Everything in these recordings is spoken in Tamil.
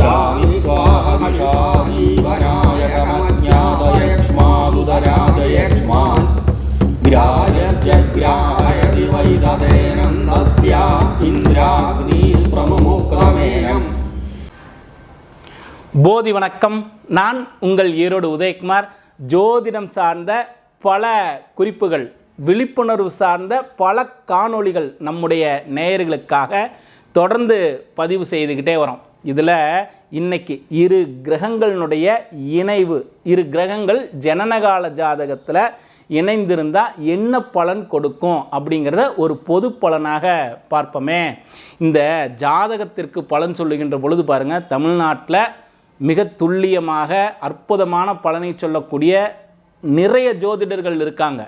यानि त्वाहमिषाजीवनायकमज्ञातयक्ष्मादुदराजयक्ष्मान् ग्राह्यत्यग्राहयति वै तदेनन्दस्य इन्द्राग्निप्रमुक्तमेनम् போதி வணக்கம் நான் உங்கள் ஈரோடு உதயகுமார் ஜோதிடம் சார்ந்த பல குறிப்புகள் விழிப்புணர்வு சார்ந்த பல காணொளிகள் நம்முடைய நேயர்களுக்காக தொடர்ந்து பதிவு செய்துக்கிட்டே வரோம். இதில் இன்னைக்கு இரு கிரகங்களினுடைய இணைவு இரு கிரகங்கள் ஜனனகால ஜாதகத்தில் இணைந்திருந்தால் என்ன பலன் கொடுக்கும் அப்படிங்கிறத ஒரு பொது பலனாக பார்ப்போமே. இந்த ஜாதகத்திற்கு பலன் சொல்லுகின்ற பொழுது பாருங்கள் தமிழ்நாட்டில் மிக துல்லியமாக அற்புதமான பலனை சொல்லக்கூடிய நிறைய ஜோதிடர்கள் இருக்காங்க.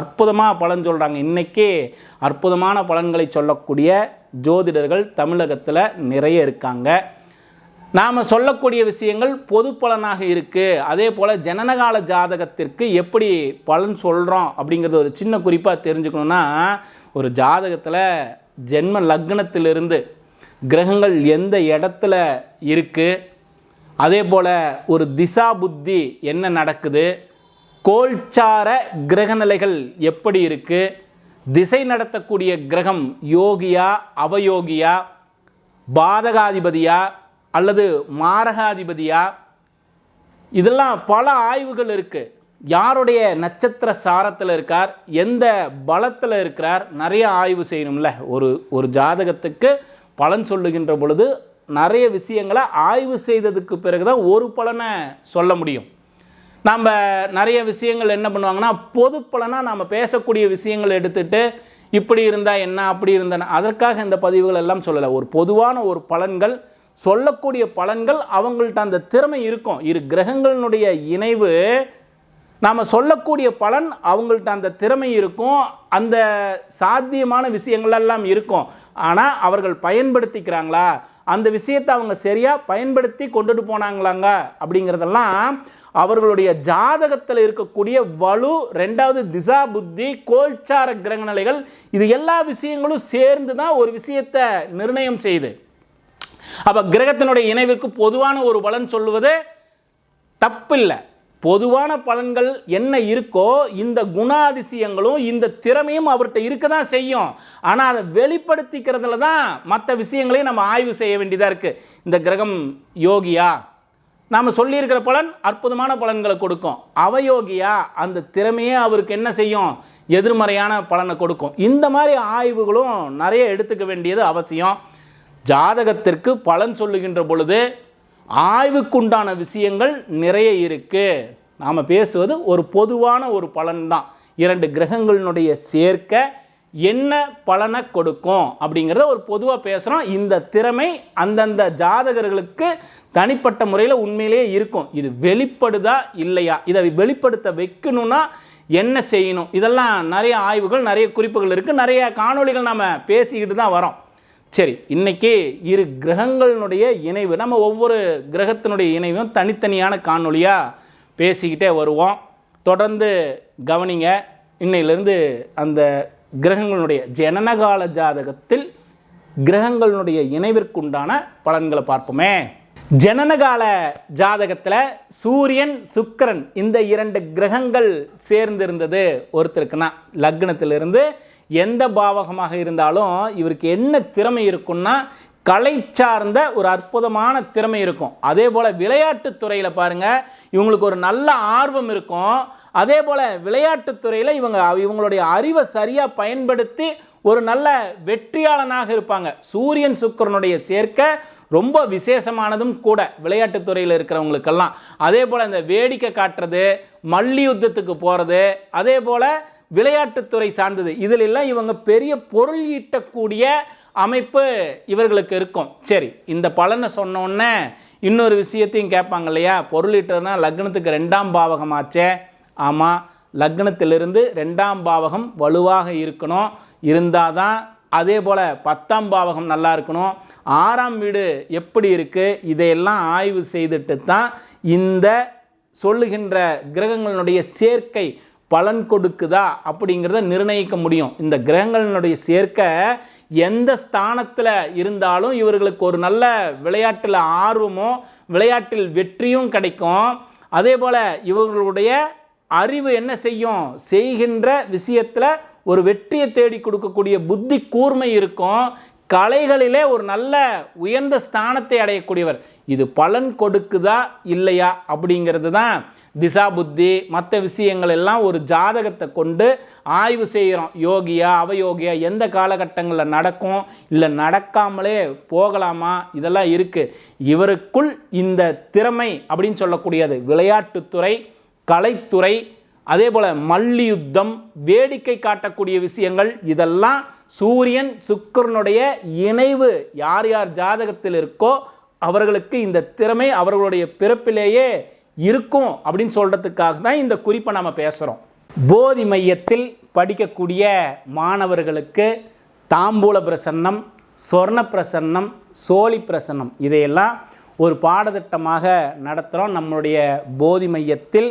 அற்புதமாக பலன் சொல்கிறாங்க இன்றைக்கே அற்புதமான பலன்களை சொல்லக்கூடிய ஜோதிடர்கள் தமிழகத்தில் நிறைய இருக்காங்க. நாம் சொல்லக்கூடிய விஷயங்கள் பொது பலனாக இருக்குது அதே போல் ஜனனகால ஜாதகத்திற்கு எப்படி பலன் சொல்கிறோம் அப்படிங்கிறது ஒரு சின்ன குறிப்பாக தெரிஞ்சுக்கணுன்னா ஒரு ஜாதகத்தில் ஜென்ம லக்னத்திலிருந்து கிரகங்கள் எந்த இடத்துல இருக்குது அதே போல் ஒரு திசா புத்தி என்ன நடக்குது? கோல்சார கிரகநிலைகள் எப்படி இருக்குது திசை நடத்தக்கூடிய கிரகம் யோகியா அவயோகியா பாதகாதிபதியா அல்லது மாரகாதிபதியா? இதெல்லாம் பல ஆய்வுகள் இருக்குது யாருடைய நட்சத்திர சாரத்தில் இருக்கார்? எந்த பலத்தில் இருக்கிறார்? நிறைய ஆய்வு செய்யணும்ல. ஒரு ஒரு ஜாதகத்துக்கு பலன் சொல்லுகின்ற பொழுது நிறைய விஷயங்களை ஆய்வு செய்ததுக்கு பிறகு தான் ஒரு பலனை சொல்ல முடியும். நம்ம நிறைய விஷயங்கள் என்ன பண்ணுவாங்கன்னா பொதுப்பலனாக நாம் பேசக்கூடிய விஷயங்களை எடுத்துகிட்டு இப்படி இருந்தால் என்ன அப்படி இருந்தா அதற்காக இந்த பதிவுகள் எல்லாம் சொல்லலை. ஒரு பொதுவான ஒரு பலன்கள் சொல்லக்கூடிய பலன்கள் அவங்கள்ட்ட அந்த திறமை இருக்கும். இரு கிரகங்களினுடைய இணைவு நாம் சொல்லக்கூடிய பலன் அவங்கள்ட்ட அந்த திறமை இருக்கும். அந்த சாத்தியமான விஷயங்கள் எல்லாம் இருக்கும். ஆனால் அவர்கள் பயன்படுத்திக்கிறாங்களா? அந்த விஷயத்தை அவங்க சரியாக பயன்படுத்தி கொண்டுட்டு போனாங்களாங்க? அப்படிங்கிறதெல்லாம் அவர்களுடைய ஜாதகத்தில் இருக்கக்கூடிய வலு ரெண்டாவது திசா புத்தி கோல்சார கிரகநிலைகள் இது எல்லா விஷயங்களும் சேர்ந்து தான் ஒரு விஷயத்தை நிர்ணயம் செய்யுது. அப்போ கிரகத்தினுடைய இணைவிற்கு பொதுவான ஒரு பலன் சொல்லுவது தப்பில்லை. பொதுவான பலன்கள் என்ன இருக்கோ இந்த குணாதிசயங்களும் இந்த திறமையும் அவர்கிட்ட இருக்க தான் செய்யும். ஆனால் அதை வெளிப்படுத்திக்கிறதுல தான் மற்ற விஷயங்களையும் நம்ம ஆய்வு செய்ய வேண்டியதாக இருக்குது இந்த கிரகம் யோகியா நாம் சொல்லியிருக்கிற பலன் அற்புதமான பலன்களை கொடுக்கும். அவயோகியா அந்த திறமையே அவருக்கு என்ன செய்யும்? எதிர்மறையான பலனை கொடுக்கும். இந்த மாதிரி ஆய்வுகளும் நிறைய எடுத்துக்க வேண்டியது அவசியம். ஜாதகத்திற்கு பலன் சொல்லுகின்ற பொழுது ஆய்வுக்குண்டான விஷயங்கள் நிறைய இருக்குது நாம் பேசுவது ஒரு பொதுவான ஒரு பலன் தான் இரண்டு கிரகங்களினுடைய சேர்க்க என்ன பலனை கொடுக்கும் அப்படிங்கிறத ஒரு பொதுவாக பேசுகிறோம் இந்த திறமை அந்தந்த ஜாதகர்களுக்கு தனிப்பட்ட முறையில் உண்மையிலேயே இருக்கும். இது வெளிப்படுதா இல்லையா? இதை வெளிப்படுத்த வைக்கணும்னா என்ன செய்யணும்? இதெல்லாம் நிறைய ஆய்வுகள் நிறைய குறிப்புகள் இருக்குது நிறைய காணொளிகள் நம்ம பேசிக்கிட்டு தான் வரோம். சரி இன்றைக்கி இரு கிரகங்களினுடைய இணைவு நம்ம ஒவ்வொரு கிரகத்தினுடைய இணைவும் தனித்தனியான காணொலியாக பேசிக்கிட்டே வருவோம். தொடர்ந்து கவனிங்க. இன்னையிலேருந்து அந்த கிரகங்களுடைய ஜனனகால ஜாதகத்தில் கிரகங்களுடைய இணைவிற்குண்டான பலன்களை பார்ப்போமே. ஜனனகால ஜாதகத்தில் சூரியன் சுக்கிரன் இந்த இரண்டு கிரகங்கள் சேர்ந்திருந்தது. ஒருத்தருக்குன்னா லக்னத்திலிருந்து எந்த பாவகமாக இருந்தாலும் இவருக்கு என்ன திறமை இருக்குன்னா கலை சார்ந்த ஒரு அற்புதமான திறமை இருக்கும். அதே போல் விளையாட்டுத் துறையில் பாருங்கள் இவங்களுக்கு ஒரு நல்ல ஆர்வம் இருக்கும். அதே போல் விளையாட்டுத்துறையில் இவங்க இவங்களுடைய அறிவை சரியாக பயன்படுத்தி ஒரு நல்ல வெற்றியாளனாக இருப்பாங்க. சூரியன் சுக்கிரனுடைய சேர்க்கை ரொம்ப விசேஷமானதும் கூட விளையாட்டுத் துறையில் இருக்கிறவங்களுக்கெல்லாம். அதே போல் இந்த வேடிக்கை காட்டுறது மல்யுத்தத்துக்கு போகிறது அதே போல் விளையாட்டுத்துறை சார்ந்தது. இதில் எல்லாம் இவங்க பெரிய பொருள் ஈட்டக்கூடிய அமைப்பு இவர்களுக்கு இருக்கும். சரி இந்த பலனை சொன்னோன்னே இன்னொரு விஷயத்தையும் கேட்பாங்க இல்லையா? பொருள் ஈட்டுறதுனா லக்னத்துக்கு ரெண்டாம் பாவகமாச்சே. ஆமாம் லக்னத்திலிருந்து ரெண்டாம் பாவகம் வலுவாக இருக்கணும். இருந்தால் தான் அதே போல் பத்தாம் பாவகம் நல்லா இருக்கணும். ஆறாம் வீடு எப்படி இருக்குது இதையெல்லாம் ஆய்வு செய்துட்டு தான் இந்த சொல்லுகின்ற கிரகங்களினுடைய சேர்க்கை பலன் கொடுக்குதா அப்படிங்கிறத நிர்ணயிக்க முடியும். இந்த கிரகங்களினுடைய சேர்க்கை எந்த ஸ்தானத்தில் இருந்தாலும் இவர்களுக்கு ஒரு நல்ல விளையாட்டில் ஆர்வமும் விளையாட்டில் வெற்றியும் கிடைக்கும். அதே போல் இவர்களுடைய அறிவு என்ன செய்யும்? செய்கின்ற விஷயத்தில் ஒரு வெற்றியை தேடி கொடுக்கக்கூடிய புத்தி கூர்மை இருக்கும். கலைகளிலே ஒரு நல்ல உயர்ந்த ஸ்தானத்தை அடையக்கூடியவர். இது பலன் கொடுக்குதா இல்லையா அப்படிங்கிறது தான் திசா புத்தி. மற்ற விஷயங்கள் எல்லாம் ஒரு ஜாதகத்தை கொண்டு ஆய்வு செய்கிறோம். யோகியா அவயோகியா எந்த காலகட்டங்களில் நடக்கும்? இல்லை நடக்காமலே போகலாமா? இதெல்லாம் இருக்குது இவருக்குள் இந்த திறமை அப்படின்னு சொல்லக்கூடியது. விளையாட்டுத்துறை கலைத்துறை அதே போல் மல்யுத்தம் வேடிக்கை காட்டக்கூடிய விஷயங்கள் இதெல்லாம் சூரியன் சுக்கிரனுடைய இணைவு யார் யார் ஜாதகத்தில் இருக்கோ அவர்களுக்கு இந்த திறமை அவர்களுடைய பிறப்பிலேயே இருக்கும் அப்படின்னு சொல்கிறதுக்காக தான் இந்த குறிப்பை நம்ம பேசுகிறோம் போதி மையத்தில் படிக்கக்கூடிய மாணவர்களுக்கு தாம்பூல பிரசன்னம் சொர்ண பிரசன்னம் சோழி பிரசன்னம் இதையெல்லாம் ஒரு பாடத்திட்டமாக நடத்துகிறோம் நம்மளுடைய போதி மையத்தில்